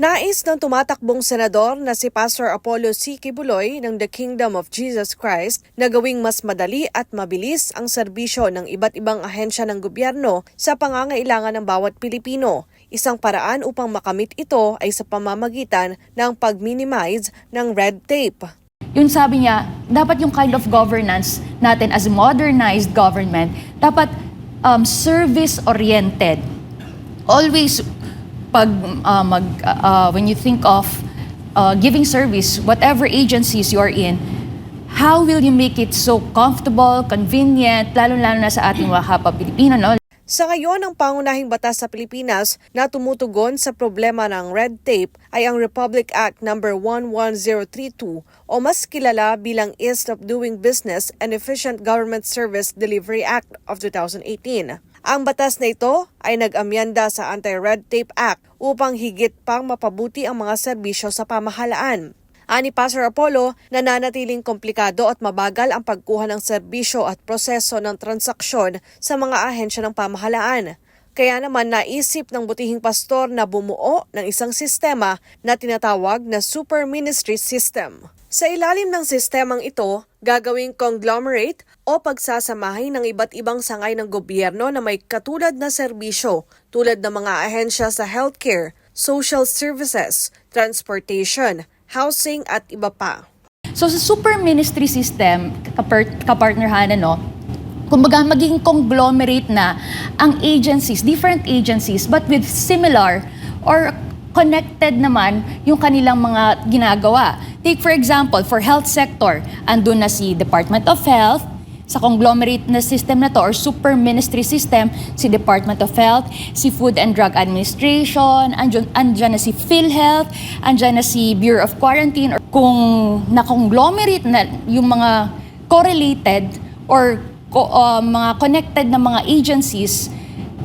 Nais ng tumatakbong senador na si Pastor Apollo C. Kibuloy ng The Kingdom of Jesus Christ na gawing mas madali at mabilis ang serbisyo ng iba't ibang ahensya ng gobyerno sa pangangailangan ng bawat Pilipino. Isang paraan upang makamit ito ay sa pamamagitan ng pag-minimize ng red tape. Yun sabi niya, dapat yung kind of governance natin as modernized government, dapat um, service-oriented. Always, pag uh, mag, uh, when you think of uh, giving service, whatever agencies you are in, how will you make it so comfortable, convenient, lalo-lalo na sa ating mga kapwa Pilipino, no? Sa ngayon, ang pangunahing batas sa Pilipinas na tumutugon sa problema ng red tape ay ang Republic Act No. 11032 o mas kilala bilang Ease of Doing Business and Efficient Government Service Delivery Act of 2018. Ang batas na ito ay nag-amyanda sa Anti-Red Tape Act upang higit pang mapabuti ang mga serbisyo sa pamahalaan. Ani Pastor Apollo, nananatiling komplikado at mabagal ang pagkuha ng serbisyo at proseso ng transaksyon sa mga ahensya ng pamahalaan. Kaya naman naisip ng butihing pastor na bumuo ng isang sistema na tinatawag na Super Ministry System. Sa ilalim ng sistemang ito, gagawing conglomerate o pagsasamahin ng iba't ibang sangay ng gobyerno na may katulad na serbisyo tulad ng mga ahensya sa healthcare, social services, transportation, housing at iba pa. So sa super ministry system, kapar- kapartner Hana, no, kumbaga magiging conglomerate na ang agencies, different agencies, but with similar or connected naman yung kanilang mga ginagawa. Take for example, for health sector, andun na si Department of Health, sa conglomerate na system na to or super ministry system, si Department of Health, si Food and Drug Administration, andyan, andyan na si PhilHealth, andyan na si Bureau of Quarantine, or kung na-conglomerate na yung mga correlated or uh, mga connected na mga agencies,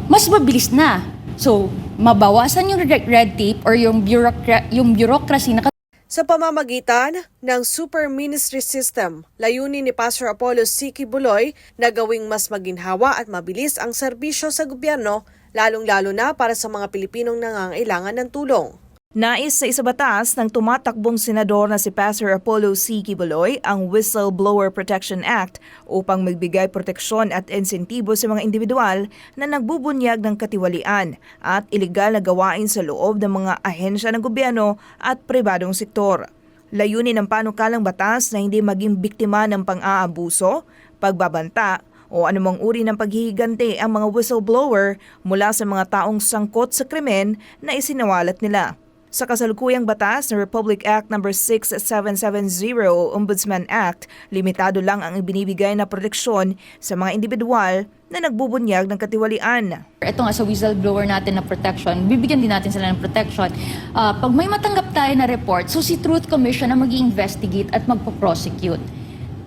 mas mabilis na. So, mabawasan yung red tape or yung, bureaucra- yung bureaucracy na Sa pamamagitan ng Super Ministry System, layunin ni Pastor Apollo C. Kibuloy na gawing mas maginhawa at mabilis ang serbisyo sa gobyerno, lalong-lalo na para sa mga Pilipinong nangangailangan ng tulong. Nais sa isabatas ng tumatakbong senador na si Pastor Apollo C. Kibuloy ang Whistleblower Protection Act upang magbigay proteksyon at insentibo sa mga individual na nagbubunyag ng katiwalian at ilegal na gawain sa loob ng mga ahensya ng gobyerno at pribadong sektor. Layunin ng panukalang batas na hindi maging biktima ng pang-aabuso, pagbabanta, o anumang uri ng paghihigante ang mga whistleblower mula sa mga taong sangkot sa krimen na isinawalat nila. Sa kasalukuyang batas ng Republic Act No. 6770 o Ombudsman Act, limitado lang ang ibinibigay na proteksyon sa mga individual na nagbubunyag ng katiwalian. Ito nga sa whistleblower natin na protection, bibigyan din natin sila ng protection. Ah, pag may matanggap tayo na report, so si Truth Commission ang mag investigate at magpo-prosecute.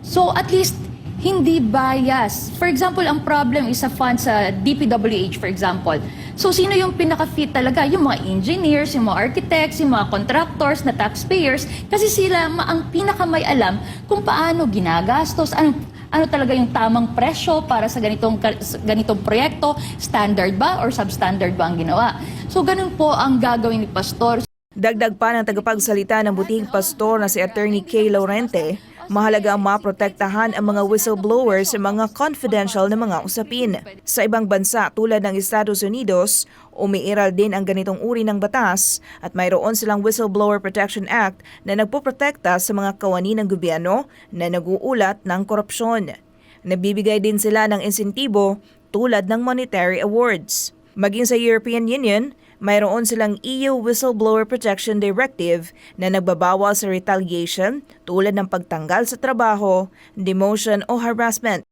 So at least hindi bias. For example, ang problem is sa fund sa DPWH, for example. So, sino yung pinaka-fit talaga? Yung mga engineers, yung mga architects, yung mga contractors na taxpayers. Kasi sila ang pinaka-may alam kung paano ginagastos, ano, ano talaga yung tamang presyo para sa ganitong, ganitong proyekto, standard ba or substandard ba ang ginawa. So, ganun po ang gagawin ni Pastor. Dagdag pa ng tagapagsalita ng butihing pastor na si Attorney Kay Laurente, mahalaga ang maprotektahan ang mga whistleblowers sa mga confidential na mga usapin. Sa ibang bansa tulad ng Estados Unidos, umiiral din ang ganitong uri ng batas at mayroon silang Whistleblower Protection Act na nagpoprotekta sa mga kawani ng gobyerno na naguulat ng korupsyon. Nabibigay din sila ng insentibo tulad ng monetary awards. Maging sa European Union, mayroon silang EU Whistleblower Protection Directive na nagbabawal sa retaliation tulad ng pagtanggal sa trabaho, demotion o harassment.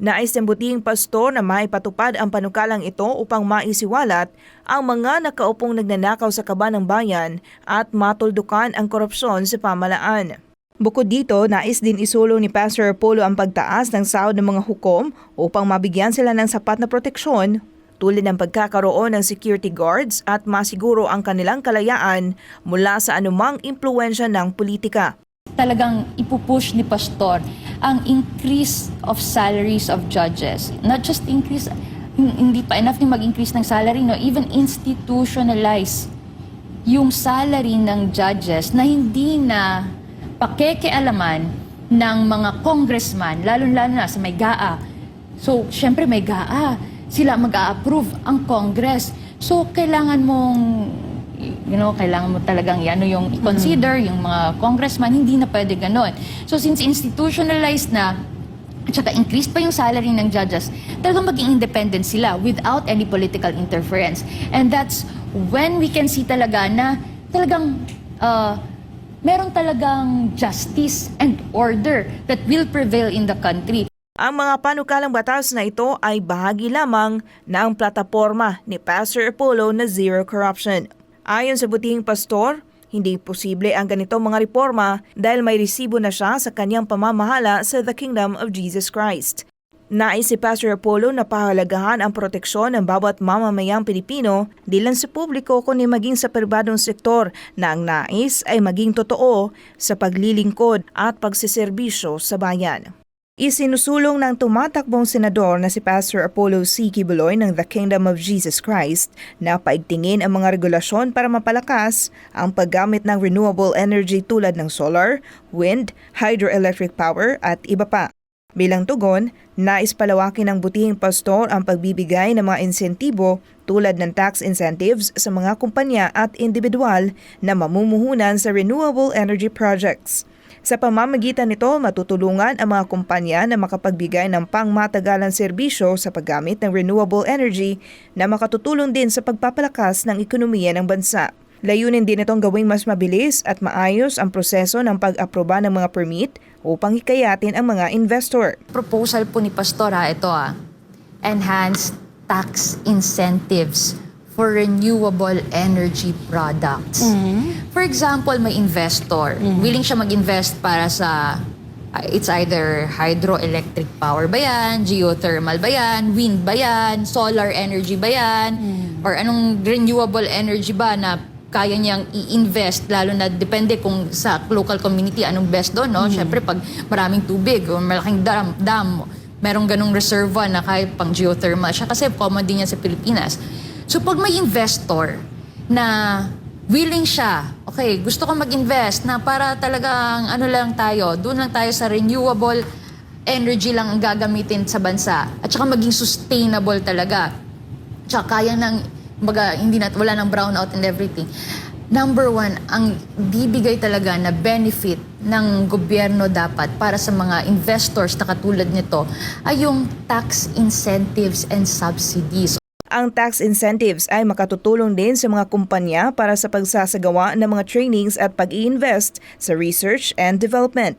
Nais ng butihing pastor na maipatupad ang panukalang ito upang maisiwalat ang mga nakaupong nagnanakaw sa kaba ng bayan at matuldukan ang korupsyon sa pamalaan. Bukod dito, nais din isulong ni Pastor Apollo ang pagtaas ng sahod ng mga hukom upang mabigyan sila ng sapat na proteksyon tulad ng pagkakaroon ng security guards at masiguro ang kanilang kalayaan mula sa anumang impluensya ng politika. talagang ipupush ni Pastor ang increase of salaries of judges. Not just increase, hin- hindi pa enough na mag-increase ng salary, no? even institutionalize yung salary ng judges na hindi na pakekealaman ng mga congressman, lalo-lalo na sa may GAA. So, syempre may GAA. Sila mag-a-approve ang Congress. So, kailangan mong, you know, kailangan mo talagang ano yung i-consider, yung mga congressman, hindi na pwede ganon. So, since institutionalized na, at saka increased pa yung salary ng judges, talagang maging independent sila without any political interference. And that's when we can see talaga na talagang uh, meron talagang justice and order that will prevail in the country. Ang mga panukalang batas na ito ay bahagi lamang ng plataforma ni Pastor Apollo na Zero Corruption. Ayon sa butihing pastor, hindi posible ang ganitong mga reforma dahil may resibo na siya sa kanyang pamamahala sa The Kingdom of Jesus Christ. Nais si Pastor Apollo na pahalagahan ang proteksyon ng bawat mamamayang Pilipino di lang sa publiko kundi maging sa pribadong sektor na ang nais ay maging totoo sa paglilingkod at pagsiserbisyo sa bayan. Isinusulong ng tumatakbong senador na si Pastor Apollo C. Kibuloy ng The Kingdom of Jesus Christ na paigtingin ang mga regulasyon para mapalakas ang paggamit ng renewable energy tulad ng solar, wind, hydroelectric power at iba pa. Bilang tugon, nais palawakin ng butihing pastor ang pagbibigay ng mga insentibo tulad ng tax incentives sa mga kumpanya at individual na mamumuhunan sa renewable energy projects. Sa pamamagitan nito, matutulungan ang mga kumpanya na makapagbigay ng pangmatagalang serbisyo sa paggamit ng renewable energy na makatutulong din sa pagpapalakas ng ekonomiya ng bansa. Layunin din itong gawing mas mabilis at maayos ang proseso ng pag-aproba ng mga permit upang hikayatin ang mga investor. Proposal po ni Pastora, ito ah, enhanced tax incentives for renewable energy products. For example, may investor, willing siya mag-invest para sa uh, it's either hydroelectric power ba yan, geothermal ba yan, wind ba yan, solar energy ba yan, or anong renewable energy ba na kaya niyang i-invest lalo na depende kung sa local community anong best doon no? Syempre pag maraming tubig o malaking dam, dam merong ganong reserva na kahit pang geothermal siya kasi common din yan sa Pilipinas so pag may investor na willing siya okay gusto ko mag-invest na para talagang ano lang tayo doon lang tayo sa renewable energy lang ang gagamitin sa bansa at saka maging sustainable talaga tsaka kaya ng baga, hindi na, wala ng brownout and everything. Number one, ang bibigay talaga na benefit ng gobyerno dapat para sa mga investors na katulad nito ay yung tax incentives and subsidies. Ang tax incentives ay makatutulong din sa mga kumpanya para sa pagsasagawa ng mga trainings at pag-i-invest sa research and development.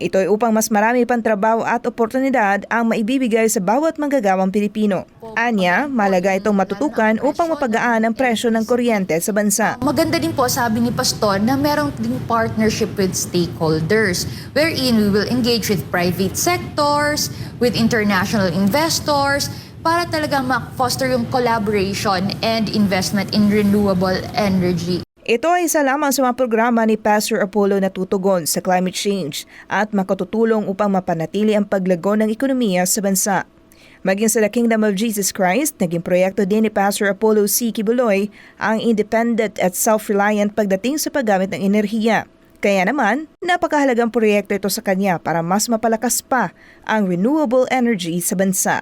Ito ay upang mas marami pang trabaho at oportunidad ang maibibigay sa bawat manggagawang Pilipino. Anya, malaga itong matutukan upang mapagaan ang presyo ng kuryente sa bansa. Maganda din po, sabi ni Pastor, na meron din partnership with stakeholders wherein we will engage with private sectors, with international investors, para talaga ma-foster yung collaboration and investment in renewable energy. Ito ay isa lamang sa mga programa ni Pastor Apollo na tutugon sa climate change at makatutulong upang mapanatili ang paglago ng ekonomiya sa bansa. Maging sa The Kingdom of Jesus Christ, naging proyekto din ni Pastor Apollo C. Kibuloy ang independent at self-reliant pagdating sa paggamit ng enerhiya. Kaya naman, napakahalagang proyekto ito sa kanya para mas mapalakas pa ang renewable energy sa bansa.